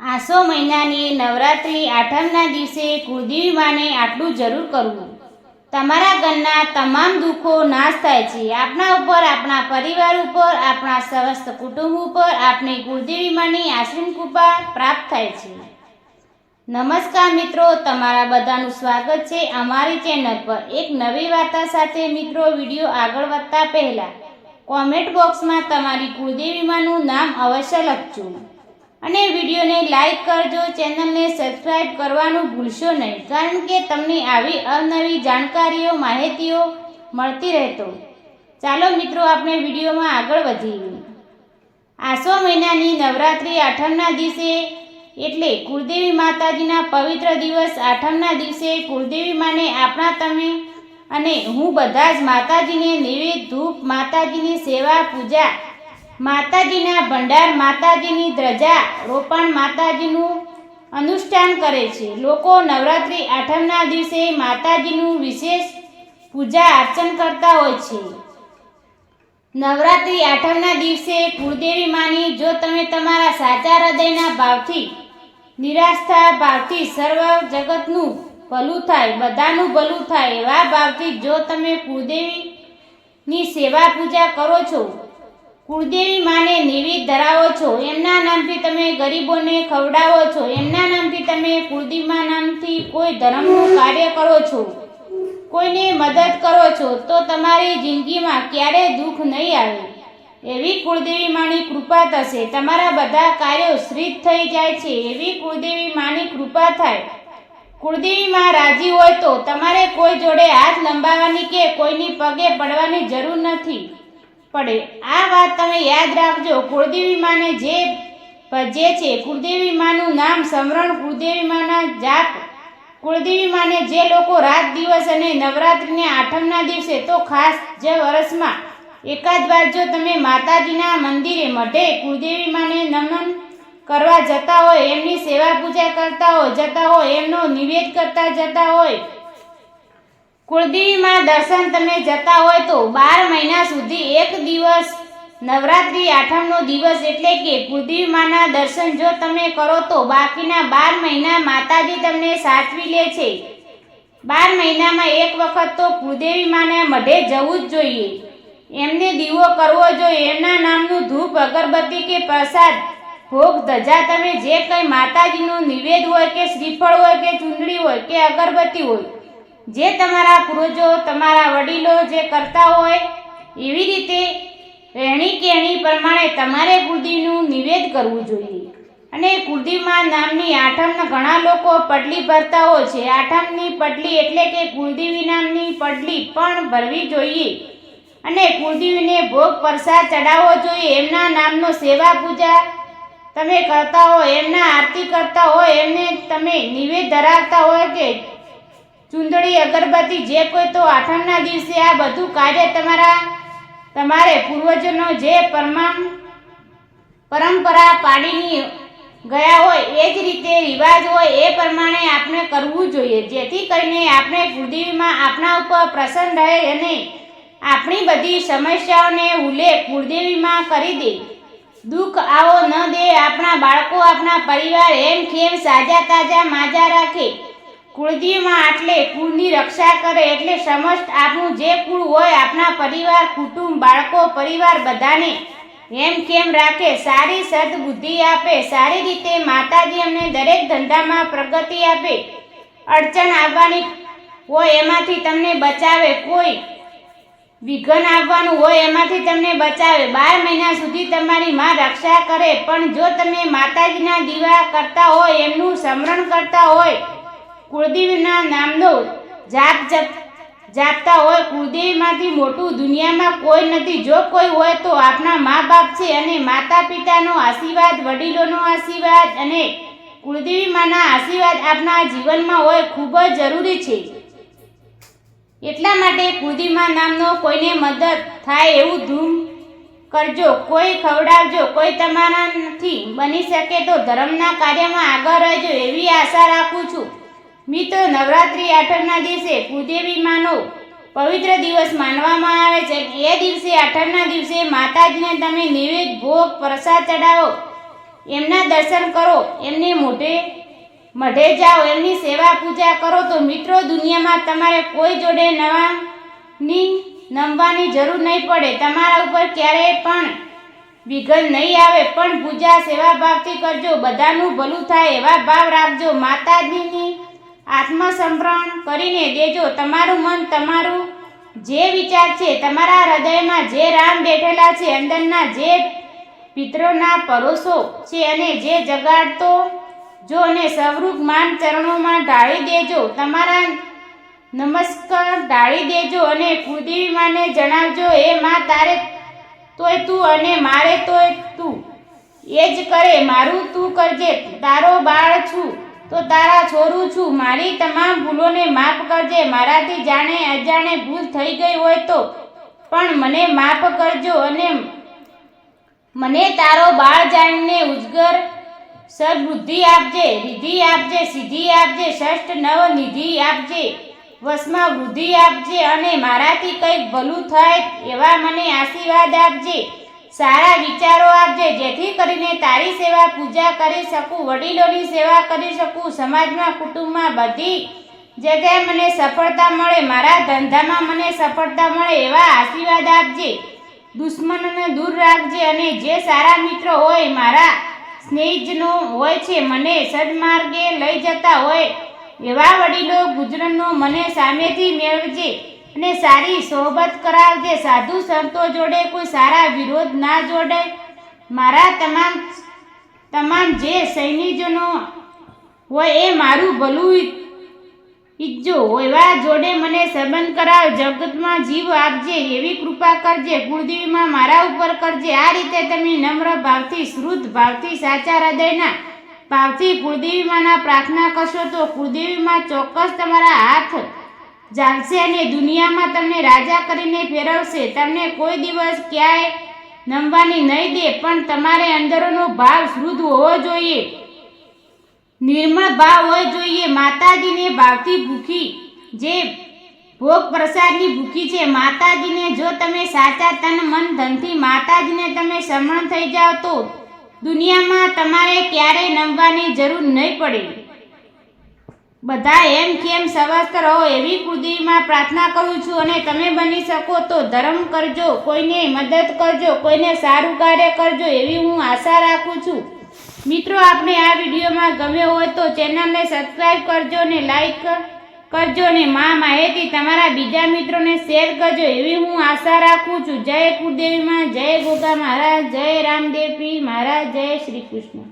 આસો મહિનાની નવરાત્રિ આઠમના દિવસે કુળદેવી માને આટલું જરૂર કરવું. તમારા ઘરના તમામ દુઃખો નાશ થાય છે. આપણા ઉપર આપણા પરિવાર ઉપર, આપણા સમસ્ત કુટુંબ ઉપર આપણી કુળદેવી માની આશ્રમ કૃપા પ્રાપ્ત થાય છે. નમસ્કાર મિત્રો, તમારા બધાનું સ્વાગત છે અમારી ચેનલ પર. એક નવી વાર્તા સાથે મિત્રો, વીડિયો આગળ વધતા પહેલાં કોમેન્ટ બોક્સમાં તમારી કુળદેવીમાનું નામ અવશ્ય લખજો. અને વિડીયોને લાઇક કરજો, ચેનલને સબસ્ક્રાઈબ કરવાનું ભૂલશો નહીં, કારણ કે તમને આવી અવનવી જાણકારીઓ, માહિતીઓ મળતી રહેતો. ચાલો મિત્રો, આપણે વિડીયોમાં આગળ વધીએ. આસો મહિનાની નવરાત્રિ આઠમના દિવસે એટલે કુળદેવી માતાજીના પવિત્ર દિવસ આઠમના દિવસે કુળદેવી માને આપણા તમે અને હું બધા જ માતાજીને નિવેદ ધૂપ માતાજીની સેવા, પૂજા માતાજીના ભંડાર માતાજીની ધ્રજા રોપણ માતાજીનું અનુષ્ઠાન કરે છે. લોકો નવરાત્રિ આઠમના દિવસે માતાજીનું વિશેષ પૂજા અર્ચન કરતા હોય છે. નવરાત્રિ આઠમના દિવસે કુળદેવી માની, જો તમે તમારા સાચા હૃદયના ભાવથી નિરાશતા ભાવથી સર્વ જગતનું ભલું થાય, બધાનું ભલું થાય એવા ભાવથી જો તમે કુળદેવીની સેવા પૂજા કરો છો કુળદેવી માને નિવેદ ધરાવો છો. એમના નામથી તમે ગરીબોને ખવડાવો છો. એમના નામથી તમે કુળદેવીમા નામથી કોઈ ધર્મનું કાર્ય કરો છો. કોઈને મદદ કરો છો, તો તમારી જિંદગીમાં ક્યારેય દુઃખ નહીં આવે. એવી કુળદેવી માની કૃપા થશે. તમારા બધા કાર્યો શ્રીત થઈ જાય છે. એવી કુળદેવી માની કૃપા થાય. કુળદેવી માં રાજી હોય તો તમારે કોઈ જોડે હાથ લંબાવવાની કે કોઈની પગે પડવાની જરૂર નથી. પડે. આ વાત તમે યાદ રાખજો. કુળદેવી માને જે ભજે છે, કુળદેવી માનું નામ સમરણ કુળદેવી માના જાપ. કુળદેવી માને જે લોકો રાત દિવસ અને નવરાત્રિને આઠમના દિવસે તો ખાસ જે વર્ષમાં એકાદ વાર જો તમે માતાજીના મંદિરે મઢે કુળદેવી માને નમન કરવા જતા હોય, એમની સેવા પૂજા કરતા હોય જતા હોય એમનો નિવેદ કરતા જતા હોય કુળદેવીમાં દર્શન તમે જતા હોય તો બાર મહિના સુધી એક દિવસ, નવરાત્રિ આઠમનો દિવસ એટલે કે કુળદેવી માના દર્શન જો તમે કરો તો બાકીના બાર મહિના માતાજી તમને સાચવી લે છે. બાર મહિનામાં એક વખત તો કુળદેવી માને મઢે જવું જ જોઈએ. એમને દીવો કરવો જોઈએ. એમના નામનું ધૂપ, અગરબત્તી કે પ્રસાદ, ભોગ, ધજા તમે જે કંઈ માતાજીનું નિવેદ હોય કે શ્રીફળ હોય કે ચૂંદડી હોય કે અગરબત્તી હોય જે તમારા પૂર્વજો, તમારા વડીલો જે કરતા હોય, એવી રીતે રહેણી કહેણી પ્રમાણે તમારે કુળદીવનું નિવેદ કરવું જોઈએ. અને કુળદીવમાં નામની આઠમના ઘણા લોકો પડલી ભરતા હોય છે. આઠમની પડલી એટલે કે કુળદેવી નામની પડલી પણ ભરવી જોઈએ. અને કુળદેવીને ભોગ પ્રસાદ ચડાવવો જોઈએ. એમના નામનો સેવા પૂજા તમે કરતા હોય, એમના આરતી કરતા હોય, એમને તમે નિવેદ ધરાવતા હોય કે ચૂંદડી અગરબત્તી જે કોઈ તો આઠમના દિવસે આ બધું કાર્ય તમારા, તમારે પૂર્વજોનો જે પરમામ પરંપરા પાડીની ગયા હોય એ જ રીતે રિવાજ હોય એ પ્રમાણે આપણે કરવું જોઈએ. જેથી કરીને આપણે કુળદેવીમાં આપણા ઉપર પ્રસન્ન રહે અને આપણી બધી સમસ્યાઓને ઉલ્લેખ કુળદેવીમાં કરી દે. દુઃખ આવો ન દે. આપણા બાળકો, આપણા પરિવાર એમ ખેમ સાજા તાજા માજા રાખે? કુળદેવીમાં આટલે કુળની રક્ષા કરે એટલે સમસ્ત આપણું જે કુળ હોય આપણા પરિવાર, કુટુંબ, બાળકો, પરિવાર બધાને એમ કેમ રાખે? સારી સદબુદ્ધિ આપે, સારી રીતે માતાજી અમને દરેક ધંધામાં પ્રગતિ આપે, અડચણ આવવાની હોય એમાંથી તમને બચાવે, કોઈ વિઘન આવવાનું હોય એમાંથી તમને બચાવે. બાર મહિના સુધી તમારી માં રક્ષા કરે, પણ જો તમે માતાજીના દીવા કરતા હોય, એમનું સ્મરણ કરતા હોય કુળદેવીના નામનો જાપ જપ જાપતા હોય, કુળદેવીમાંથી મોટું દુનિયામાં કોઈ નથી. જો કોઈ હોય તો આપણા મા બાપ છે અને માતા પિતાનો આશીર્વાદ, વડીલોનો આશીર્વાદ અને કુળદેવી માના આશીર્વાદ આપણા જીવનમાં હોય ખૂબ જ જરૂરી છે. એટલા માટે કુળદેવીમાં નામનો કોઈને મદદ થાય એવું ધૂમ કરજો. કોઈ ખવડાવજો. કોઈ તમારા નથી બની શકે તો ધર્મના કાર્યમાં આગળ રહેજો એવી આશા રાખું છું. મિત્રો નવરાત્રિ આઠમના દિવસે કુળદેવી માનો પવિત્ર દિવસ માનવામાં આવે છે એ દિવસે આઠમના દિવસે માતાજીને તમે નિવેદ ભોગ પ્રસાદ ચડાવો એમના દર્શન કરો, એમને મોઢે મઢે જાઓ, એમની સેવા પૂજા કરો, તો મિત્રો દુનિયામાં તમારે કોઈ જોડે નવાની, નમવાની જરૂર નહીં પડે. તમારા ઉપર ક્યારેય પણ વિઘન નહીં આવે. પણ પૂજા સેવા ભાવથી કરજો. બધાનું ભલું થાય એવા ભાવ રાખજો. માતાજીની આત્મસંભરણ કરીને દેજો. તમારું મન તમારું જે વિચાર છે, તમારા હૃદયમાં જે રામ બેઠેલા છે, અંદરના જે પિત્રોના પરોસો છે અને જે જગાડતો, જો અને સવરૂપ માન ચરણોમાં ઢાળી દેજો. તમારા નમસ્કાર ઢાળી દેજો અને કુદેવી માને જણાવજો એ માં, તારે તોય તું અને મારે તોય તું. એ જ કરે, મારું તું કરજે. તારો બાળ છું. તો તારા છોરું છું, મારી તમામ ભૂલોને માફ કરજે, મારાથી જાણે અજાણે ભૂલ થઈ ગઈ હોય તો. પણ મને માફ કરજો અને મને તારો બાળ જાણીને ઉજગર સદબુદ્ધિ આપજે રિધિ આપજે, સિદ્ધિ આપજે ષષ્ઠ નવ નિધિ આપજે, વસમાં વૃદ્ધિ આપજે અને મારાથી કંઈક ભલું થાય એવા મને આશીર્વાદ આપજે. સારા વિચારો આપજે, જેથી કરીને તારી સેવા પૂજા કરી શકું, વડીલોની સેવા કરી શકું, સમાજમાં, કુટુંબમાં બધી જગ્યાએ મને સફળતા મળે, મારા ધંધામાં મને સફળતા મળે, એવા આશીર્વાદ આપજે. દુશ્મનોને દૂર રાખજે અને જે સારા મિત્રો હોય, મારા સ્નેહજનો હોય છે, મને સદમાર્ગે લઈ જતા હોય, એવા વડીલો ગુજરાતનો મને સામેથી મેળવજે. અને સારી સોબત કરાવજે. સાધુ સંતો જોડે કોઈ સારા વિરોધ ના જોડે. મારા તમામ તમામ જે સૈનિકજનો હોય એ મારું ભલું ઈજ્જો એવા જોડે મને સંબંધ કરાવ. જગતમાં જીવ આપજે, એવી કૃપા કરજે, કુળદેવીમાં મારા ઉપર કરજે. આ રીતે તમે નમ્ર ભાવથી શ્રુદ્ધ ભાવથી, સાચા હૃદયના ભાવથી કુળદેવીમાંના પ્રાર્થના કરશો તો કુળદેવીમાં ચોક્કસ તમારા હાથ જાગશે અને દુનિયામાં તમને રાજા કરીને ફેરવશે. તમને કોઈ દિવસ ક્યાંય નમવાની નહીં દે, પણ તમારે અંદરનો ભાવ શુદ્ધ હોવો જોઈએ. નિર્મળ ભાવ હોવો જોઈએ. માતાજીને ભાવથી ભૂખી, જે ભોગ પ્રસાદની ભૂખી છે, માતાજીને જો તમે સાચા તન, મન, ધનથી માતાજીને તમે સમરણ થઈ જાઓ તો દુનિયામાં તમારે ક્યારેય નમવાની જરૂર નહીં પડે. બધા એમ કેમ સ્વસ્થ રહો એવી કુળદેવીમાં પ્રાર્થના કરું છું અને તમે બની શકો તો ધર્મ કરજો, કોઈને મદદ કરજો, કોઈને સારું કાર્ય કરજો એવી હું આશા રાખું છું. મિત્રો આપણે આ વિડીયોમાં ગમ્યો હોય તો ચેનલને સબસ્ક્રાઈબ કરજો ને લાઈક કરજો ને મા માહિતી તમારા બીજા મિત્રોને શેર કરજો એવી હું આશા રાખું છું. જય કુદેવીમાં જય ગોગા મહારાજ, જય રામદેવી મહારાજ, જય શ્રી કૃષ્ણ.